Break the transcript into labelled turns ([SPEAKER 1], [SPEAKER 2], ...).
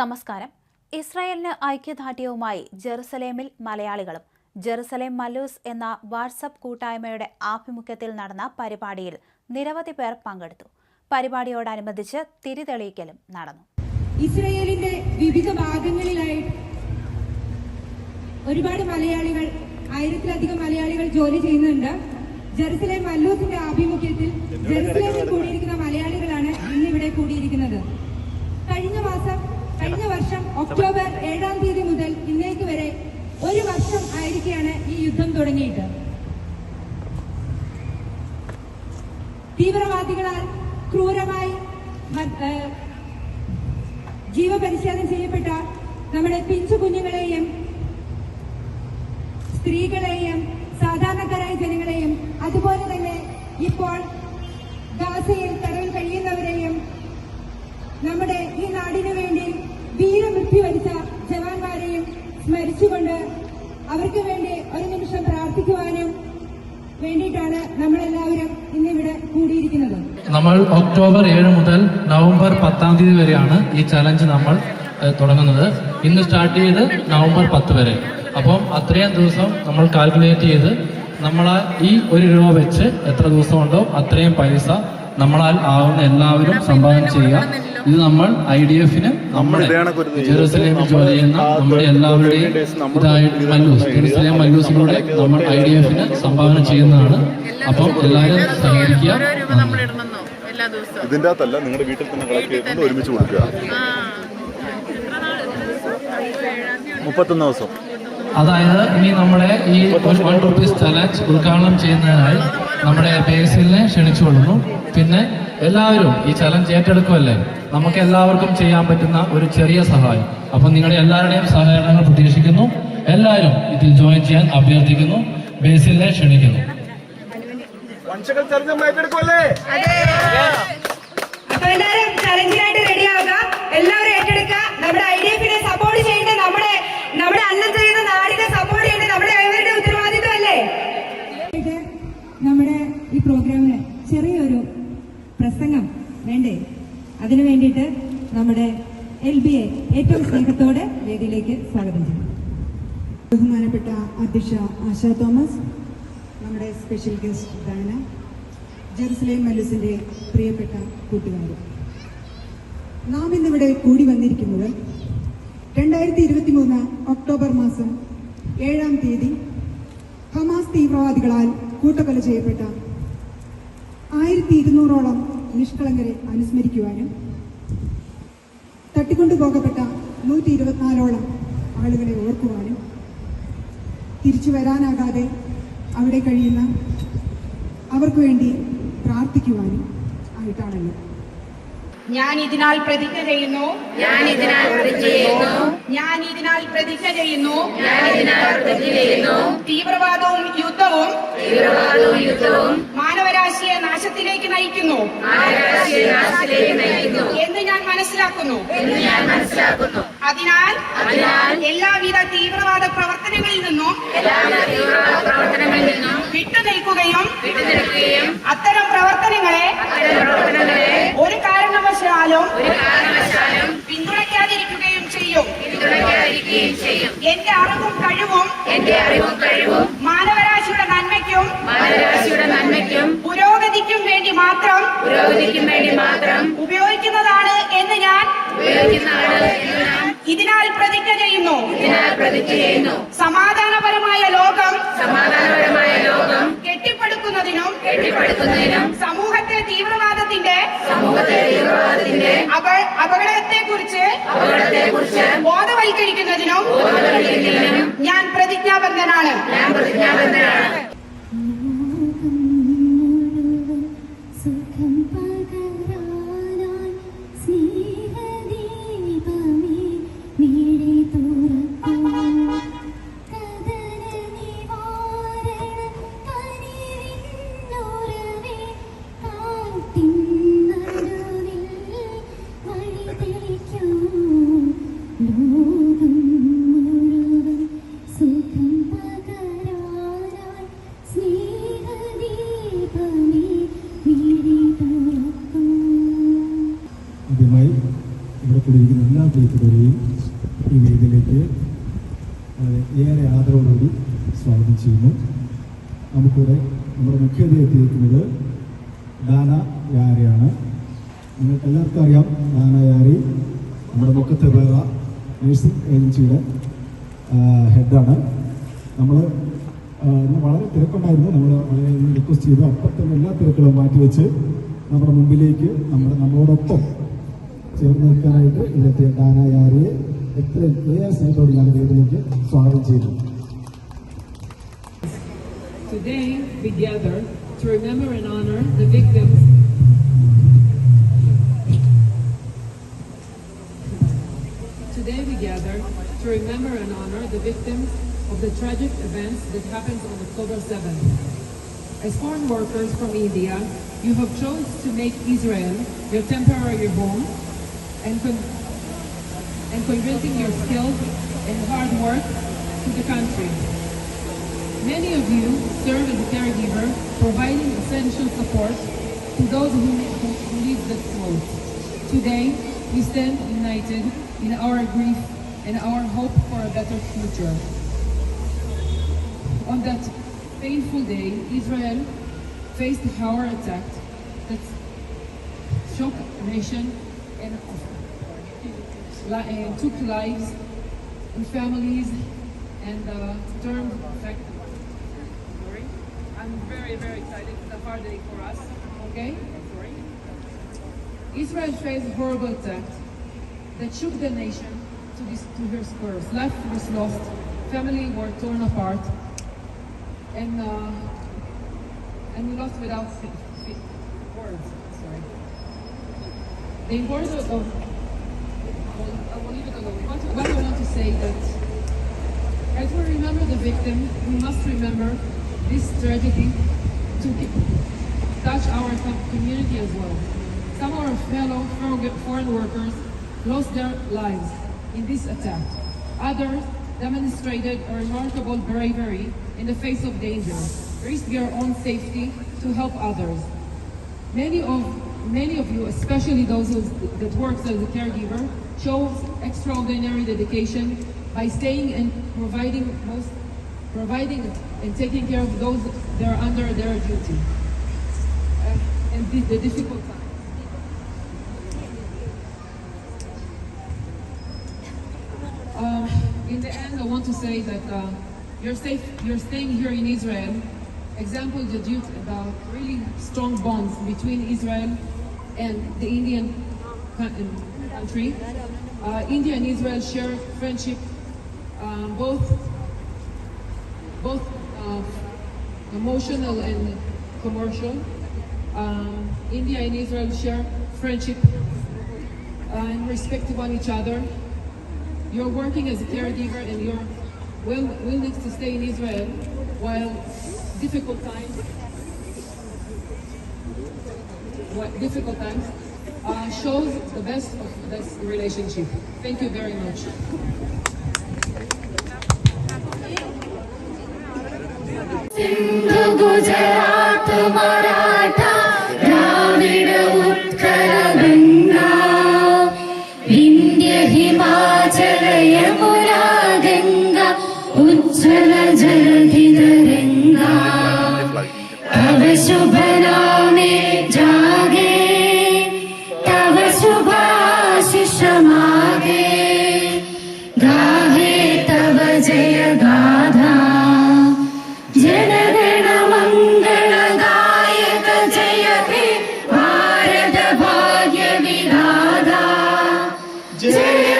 [SPEAKER 1] നമസ്കാരം. ഇസ്രായേലിന് ഐക്യദാർഢ്യവുമായി ജെറുസലേമിൽ മലയാളികളും ജെറുസലേം മല്ലൂസ് എന്ന വാട്സപ്പ് കൂട്ടായ്മയുടെ ആഭിമുഖ്യത്തിൽ നടന്ന പരിപാടിയിൽ നിരവധി പേർ പങ്കെടുത്തു. പരിപാടിയോടനുബന്ധിച്ച് തിരിതെളിയിക്കലും നടന്നു.
[SPEAKER 2] ഇസ്രയേലിന്റെ വിവിധ ഭാഗങ്ങളിലായി ഒരുപാട് മലയാളികൾ ആയിരത്തിലധികം മലയാളികൾ ജോലി ചെയ്യുന്നുണ്ട്. ജെറുസലേം മല്ലൂസിന്റെ ആഭിമുഖ്യത്തിൽ ജെറുസലേമിൽ കൂടിയിരിക്കുന്ന മലയാളികളാണ് ഇന്നിവിടെ കൂടിയിരിക്കുന്നത്. കഴിഞ്ഞ മാസം കഴിഞ്ഞ വർഷം ഒക്ടോബർ ഏഴാം തീയതി മുതൽ ഇന്നേക്ക് വരെ ഒരു വർഷം ആയിരിക്കെയാണ് ഈ യുദ്ധം തുടങ്ങിയിട്ട്. തീവ്രവാദികളാൽ ക്രൂരമായി ജീവപരിശോധന ചെയ്യപ്പെട്ട നമ്മുടെ പിഞ്ചു കുഞ്ഞുങ്ങളെയും സ്ത്രീകളെയും സാധാരണക്കാരായ ജനങ്ങളെയും അതുപോലെ തന്നെ ഇപ്പോൾ ഗാസയിൽ തടവിൽ കഴിയുന്നവരെയും നമ്മുടെ ഈ നാടിനു വേണ്ടി വീരമൃത്യു വരിച്ച ജവാന്മാരെയും സ്മരിച്ചുകൊണ്ട് അവർക്ക് വേണ്ടി ഒരു നിമിഷം പ്രാർത്ഥിക്കുവാനും വേണ്ടിയിട്ടാണ് നമ്മളെല്ലാവരും ഇന്നിവിടെ കൂടിയിരിക്കുന്നത്.
[SPEAKER 3] നമ്മൾ ഒക്ടോബർ ഏഴ് മുതൽ നവംബർ പത്താം തീയതി വരെയാണ് ഈ ചലഞ്ച് നമ്മൾ തുടങ്ങുന്നത്. ഇന്ന് സ്റ്റാർട്ട് ചെയ്ത് നവംബർ പത്ത് വരെ. അപ്പം അത്രയും ദിവസം നമ്മൾ കാൽക്കുലേറ്റ് ചെയ്ത് നമ്മൾ ഈ ഒരു രൂപ വെച്ച് എത്ര ദിവസമുണ്ടോ അത്രയും പൈസ നമ്മളാൽ ആവുന്ന എല്ലാവരും സംഭാവന ചെയ്യുക. ഇത് നമ്മൾ ഐ ഡി എഫിന് നമ്മുടെ ജെറുസലേമിൽ ജോലി ചെയ്യുന്ന നമ്മുടെ എല്ലാവരുടെയും ഇതായിട്ട് മല്ലൂസ് ജെറുസലേം മല്ലൂസിലൂടെ നമ്മൾ ഐ ഡി എഫിന് സംഭാവന ചെയ്യുന്നതാണ്. അപ്പം എല്ലാവരും സഹകരിക്കുക.
[SPEAKER 4] ഓരോ നമ്മൾ ഇടണമെന്നോ? എല്ലാ ദിവസവും?
[SPEAKER 5] ഇതിന്റെ അകത്തല്ല നിങ്ങളുടെ വീട്ടിൽ തന്നെ കളക്ട് ചെയ്തുകൊണ്ട് ഒരുമിച്ച് കൊടുക്കുക. മുപ്പത്തൊന്ന് ദിവസം.
[SPEAKER 3] അതായത് ഇനി നമ്മളെ ഈ ഒരു വൺ റുപ്പീസ് ചലഞ്ച് ഉദ്ഘാടനം ചെയ്യുന്നതിനായി നമ്മുടെ ബേസിലിനെ ക്ഷണിച്ചുകൊള്ളുന്നു. പിന്നെ എല്ലാവരും ഈ ചലഞ്ച് ഏറ്റെടുക്കുമല്ലേ നമുക്ക് എല്ലാവർക്കും ചെയ്യാൻ പറ്റുന്ന ഒരു ചെറിയ സഹായം. അപ്പം നിങ്ങളുടെ എല്ലാവരുടെയും സഹകരണങ്ങൾ പ്രതീക്ഷിക്കുന്നു. എല്ലാവരും ഇതിൽ ജോയിൻ ചെയ്യാൻ അഭ്യർത്ഥിക്കുന്നു. ബേസിലെ ക്ഷണിക്കുന്നു.
[SPEAKER 2] എല്ലാവരും ഏറ്റെടുക്കുക. നമ്മുടെ ഐ ഡി എഫിനെ സപ്പോർട്ട് നമ്മുടെ നമ്മുടെ അന്നം ചെയ്യുന്ന നാടിനെ സപ്പോർട്ട് നമ്മുടെ ഏവരുടെ ഉത്തരവാദിത്വം അല്ലേ? നമ്മുടെ ഈ പ്രോഗ്രാമിന് ചെറിയൊരു പ്രസംഗം. വേണ്ടേ? അതിനു വേണ്ടിയിട്ട് നമ്മുടെ എൽ ബി എ ഏറ്റവും സ്നേഹത്തോടെ വേദിയിലേക്ക് സ്വാഗതം ചെയ്യും
[SPEAKER 6] ബഹുമാനപ്പെട്ട അധ്യക്ഷ ആശാ തോമസ് നമ്മുടെ സ്പെഷ്യൽ ഗസ്റ്റ് ദാന ജെറുസലേം മല്ലൂസിന്റെ പ്രിയപ്പെട്ട കൂട്ടുകാരും. നാം ഇന്നിവിടെ കൂടി വന്നിരിക്കുന്നത് രണ്ടായിരത്തി ഇരുപത്തി മൂന്ന് ഒക്ടോബർ മാസം ഏഴാം തീയതി ഹമാസ് തീവ്രവാദികളാൽ കൂട്ടക്കൊല ചെയ്യപ്പെട്ട ആയിരത്തി ഇരുന്നൂറോളം നിഷ്കളങ്കരെ അനുസ്മരിക്കുവാനും തട്ടിക്കൊണ്ടു പോകപ്പെട്ട നൂറ്റി ഇരുപത്തിനാലോളം ആളുകളെ ഓർക്കുവാനും തിരിച്ചു വരാനാകാതെ അവിടെ കഴിയുന്ന അവർക്ക് വേണ്ടി പ്രാർത്ഥിക്കുവാനും ആയിട്ടാണല്ലോ.
[SPEAKER 2] ഞാൻ ഇതിനാൽ പ്രതിജ്ഞ ചെയ്യുന്നു.
[SPEAKER 4] ഞാൻ ഇതിനാൽ പ്രതിജ്ഞ ചെയ്യുന്നു.
[SPEAKER 2] ഞാൻ ഇതിനാൽ പ്രതിജ്ഞ ചെയ്യുന്നു.
[SPEAKER 4] ഞാൻ ഇതിനാൽ പ്രതിജ്ഞ ചെയ്യുന്നു.
[SPEAKER 2] തീവ്രവാദവും യുദ്ധവും
[SPEAKER 4] തീവ്രവാദവും യുദ്ധവും
[SPEAKER 2] മാനവരാശിയെ നാശത്തിലേക്ക് നയിക്കുന്നു.
[SPEAKER 4] മാനവരാശിയെ നാശത്തിലേക്ക് നയിക്കുന്നു.
[SPEAKER 2] എന്ന് ഞാൻ മനസ്സിലാക്കുന്നു.
[SPEAKER 4] എന്ന് ഞാൻ മനസ്സിലാക്കുന്നു.
[SPEAKER 2] അതിനാൽ
[SPEAKER 4] അതിനാൽ
[SPEAKER 2] എല്ലാവിധ തീവ്രവാദ പ്രവർത്തനങ്ങളിൽ എന്റെ അറിവും കഴിവും
[SPEAKER 4] എന്റെ അറിവും കഴിവും
[SPEAKER 2] മാനവരാശിയുടെ നന്മയ്ക്കും
[SPEAKER 4] മാനവരാശിയുടെ നന്മയ്ക്കും
[SPEAKER 2] പുരോഗതിക്കും വേണ്ടി മാത്രം
[SPEAKER 4] പുരോഗതിക്കും വേണ്ടി മാത്രം
[SPEAKER 2] ഉപയോഗിക്കുന്നതാണ് എന്ന് ഞാൻ
[SPEAKER 4] ഉപയോഗിക്കുന്നതാണ് എന്ന് ഞാൻ
[SPEAKER 2] ഇതിനാൽ പ്രതിജ്ഞ ചെയ്യുന്നു.
[SPEAKER 4] ഇതിനാൽ പ്രതിജ്ഞ ചെയ്യുന്നു.
[SPEAKER 2] സമാധാനപരമായ ലോകം
[SPEAKER 4] സമാധാനപരമായ ലോകം
[SPEAKER 2] കെട്ടിപ്പടുക്കുന്നതിനും
[SPEAKER 4] കെട്ടിപ്പടുക്കുന്നതിനും
[SPEAKER 2] സമൂഹത്തെ തീവ്രമായി അപകടത്തെക്കുറിച്ച് ബോധവൽക്കരിക്കുന്നതിനും
[SPEAKER 4] ബോധവൽക്കരിക്കുന്നതിനും
[SPEAKER 2] ഞാൻ പ്രതിജ്ഞാബദ്ധനാണ്.
[SPEAKER 7] ഏറെ ആദരവോടുകൂടി സ്വാഗതം ചെയ്യുന്നു. നമുക്കിവിടെ നമ്മുടെ മുഖ്യതി എത്തിയിരിക്കുന്നത് ഡാന യാരിയാണ്. നിങ്ങൾക്ക് എല്ലാവർക്കും അറിയാം ഡാന യാരി നമ്മുടെ മുഖത്തെ വേറ നഴ്സിംഗ് ഏജൻസിയുടെ ഹെഡാണ്. നമ്മൾ ഇന്ന് വളരെ തിരക്കുണ്ടായിരുന്നു. നമ്മൾ വളരെ റിക്വസ്റ്റ് ചെയ്തു. അപ്പം എല്ലാ തിരക്കുകളും മാറ്റിവെച്ച് നമ്മുടെ മുമ്പിലേക്ക് നമ്മുടെ നമ്മളോടൊപ്പം ചേർന്ന് നിൽക്കാനായിട്ട് ഇന്നത്തെ ഡാന യാരിയെ എത്രയും ഏറെ സ്നേഹത്തോടെ ഞാൻ വേദിയിലേക്ക് സ്വാഗതം ചെയ്യുന്നു
[SPEAKER 8] Today, we gather to remember and honor the victims Today, we gather to remember and honor the victims of the tragic events that happened on October 7th. As foreign workers from India, you have chosen to make Israel your temporary home and, con- and contributing your skills and hard work to the country. Many of you serve as a caregiver, providing essential support to those who, need the most. Today, we stand united in our grief and our hope for a better future. On that painful day, Israel faced a horror attack that shook the nation and, and took lives and families and uh, turned. Sorry, I'm very very excited. It's a hard day for us. Okay. Sorry. Israel faced a horrible attack that shook the nation to, this, to her scores. Life was lost, family were torn apart, and uh, and we lost without words. Sorry. The importance of What, I want to say that as we remember the victim, we must remember this tragedy to touch our community as well. Some of our fellow foreign workers lost their lives in this attack. Others demonstrated a remarkable bravery in the face of danger, risked their own safety to help others. Many of many of you, especially those that works as a caregiver, shows extraordinary dedication by staying and providing most providing and taking care of those that are under their duty uh, and the, the difficult times. Um, in the end, I want to say that uh, you're safe. You're staying here in Israel. Example the due about really strong bonds between Israel and the Indian country. Uh, India and Israel share friendship, um, both both uh, emotional and commercial. Um, India and Israel share friendship uh, and respect upon each other. You're working as a caregiver and you're will, willing to stay in Israel while difficult times, difficult times uh, shows the best of this relationship. Thank you very much.
[SPEAKER 4] Sindh Gujarat, Yeah.